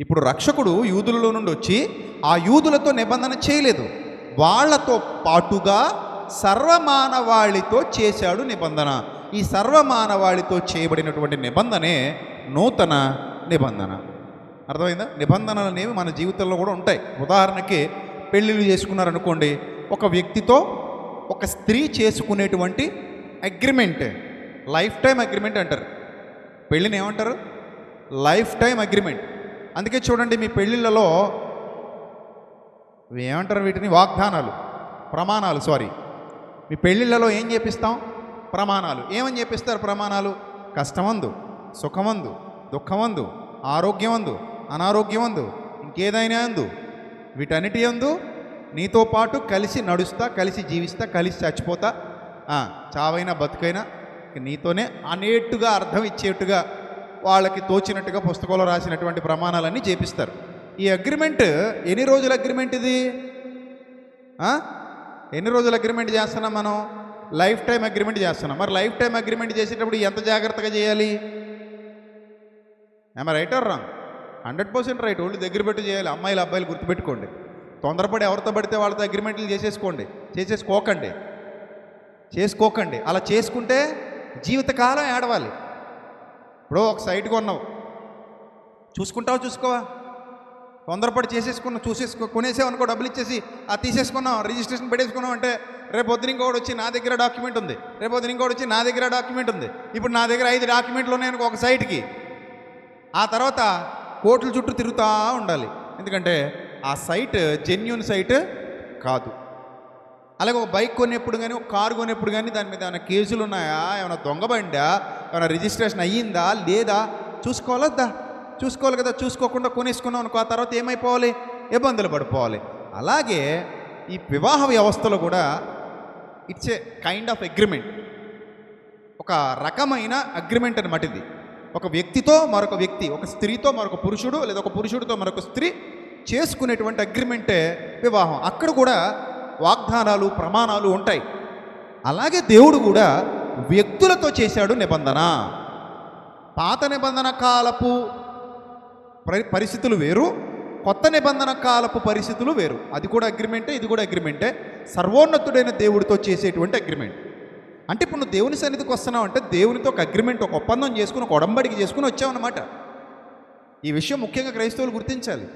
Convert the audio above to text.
ఇప్పుడు రక్షకుడు యూదులలో నుండి వచ్చి ఆ యూదులతో నిబంధన చేయలేదు. వాళ్ళతో పాటుగా సర్వమానవాళితో చేశాడు నిబంధన. ఈ సర్వమానవాళితో చేయబడినటువంటి నిబంధనే నూతన నిబంధన. అర్థమైందా? నిబంధనలు అనేవి మన జీవితంలో కూడా ఉంటాయి. ఉదాహరణకి పెళ్ళిళ్ళు చేసుకున్నారనుకోండి ఒక వ్యక్తితో ఒక స్త్రీ చేసుకునేటువంటి అగ్రిమెంట్ లైఫ్ టైం అగ్రిమెంట్ అంటారు. పెళ్ళిని ఏమంటారు? Lifetime agreement. అందుకే చూడండి మీ పెళ్ళిళ్ళలో ఏమంటారు వీటిని? వాగ్దానాలు ప్రమాణాలు సారీ మీ పెళ్ళిళ్ళలో ఏం చేపిస్తాం? ప్రమాణాలు. ఏమని చెప్పిస్తారు ప్రమాణాలు? కష్టమందు సుఖమందు దుఃఖమందు ఆరోగ్యమందు అనారోగ్యమందు ఇంకేదైనా అందు. వీటన్నిటి అందు నీతో పాటు కలిసి నడుస్తా కలిసి జీవిస్తా కలిసి చచ్చిపోతా. చావైనా బతుకైనా నీతోనే అనేట్టుగా అర్థం ఇచ్చేట్టుగా వాళ్ళకి తోచినట్టుగా పుస్తకంలో రాసినటువంటి ప్రమాణాలన్నీ చేపిస్తారు. ఈ అగ్రిమెంట్ ఎన్ని రోజుల అగ్రిమెంట్ ఇది? ఎన్ని రోజుల అగ్రిమెంట్ చేస్తున్నాం మనం? లైఫ్ టైం అగ్రిమెంట్ చేస్తున్నాం. మరి లైఫ్ టైం అగ్రిమెంట్ చేసేటప్పుడు ఎంత జాగ్రత్తగా చేయాలి? ఏమ right or wrong hundred percent right ఒళ్ళు దగ్గర పెట్టి చేయాలి. అమ్మాయిలు అబ్బాయిలు గుర్తుపెట్టుకోండి. తొందరపడి ఎవరితో పడితే వాళ్ళతో అగ్రిమెంట్లు చేసేసుకోండి. చేసేసుకోకండి. చేసుకోకండి. అలా చేసుకుంటే జీవితకాలం ఏడవాలి. ఇప్పుడు ఒక సైట్ కొన్నావు. చూసుకుంటావు చూసుకోవా? తొందరపడి చేసేసుకున్నావు చూసేసుకో కొనేసావు అనుకో డబ్బులు ఇచ్చేసి ఆ తీసేసుకున్నాం రిజిస్ట్రేషన్ పెట్టేసుకున్నాం అంటే రేపు పొద్దున ఇంకోటి వచ్చి నా దగ్గర డాక్యుమెంట్ ఉంది. రేపు పొద్దున ఇంకోటి వచ్చి నా దగ్గర డాక్యుమెంట్ ఉంది. ఇప్పుడు నా దగ్గర ఐదు డాక్యుమెంట్లు ఉన్నాయి ఒక సైట్కి. ఆ తర్వాత కోట్ల చుట్టూ తిరుగుతూ ఉండాలి. ఎందుకంటే ఆ సైట్ జెన్యున్ సైట్ కాదు. అలాగే ఒక బైక్ కొనేప్పుడు కానీ ఒక కారు కొనేప్పుడు కానీ దాని మీద ఏమైనా కేసులు ఉన్నాయా? ఏమైనా దొంగబండా ఏమైనా రిజిస్ట్రేషన్ అయ్యిందా? లేదా? చూసుకోవాలద్దా? చూసుకోవాలి కదా చూసుకోకుండా కొనేసుకున్నాం అనుకో ఆ తర్వాత ఏమైపోవాలి? ఇబ్బందులు పడిపోవాలి. అలాగే ఈ వివాహ వ్యవస్థలో కూడా it's a kind of agreement ఒక రకమైన అగ్రిమెంట్ అనమాట ఇది. ఒక వ్యక్తితో మరొక వ్యక్తి ఒక స్త్రీతో మరొక పురుషుడు లేదా ఒక పురుషుడితో మరొక స్త్రీ చేసుకునేటువంటి అగ్రిమెంటే వివాహం. అక్కడ కూడా వాగ్దానాలు ప్రమాణాలు ఉంటాయి. అలాగే దేవుడు కూడా వ్యక్తులతో చేశాడు నిబంధన. పాత నిబంధన కాలపు పరిస్థితులు వేరు కొత్త నిబంధన కాలపు పరిస్థితులు వేరు. అది కూడా అగ్రిమెంటే ఇది కూడా అగ్రిమెంటే. సర్వోన్నతుడైన దేవుడితో చేసేటువంటి అగ్రిమెంట్. అంటే ఇప్పుడు నువ్వు దేవుని సన్నిధికి వస్తున్నావు అంటే దేవునితో ఒక అగ్రిమెంట్ ఒక ఒప్పందం చేసుకుని ఒక ఒడంబడికి చేసుకుని వచ్చావన్నమాట ఈ విషయం ముఖ్యంగా క్రైస్తవులు గుర్తించాలి.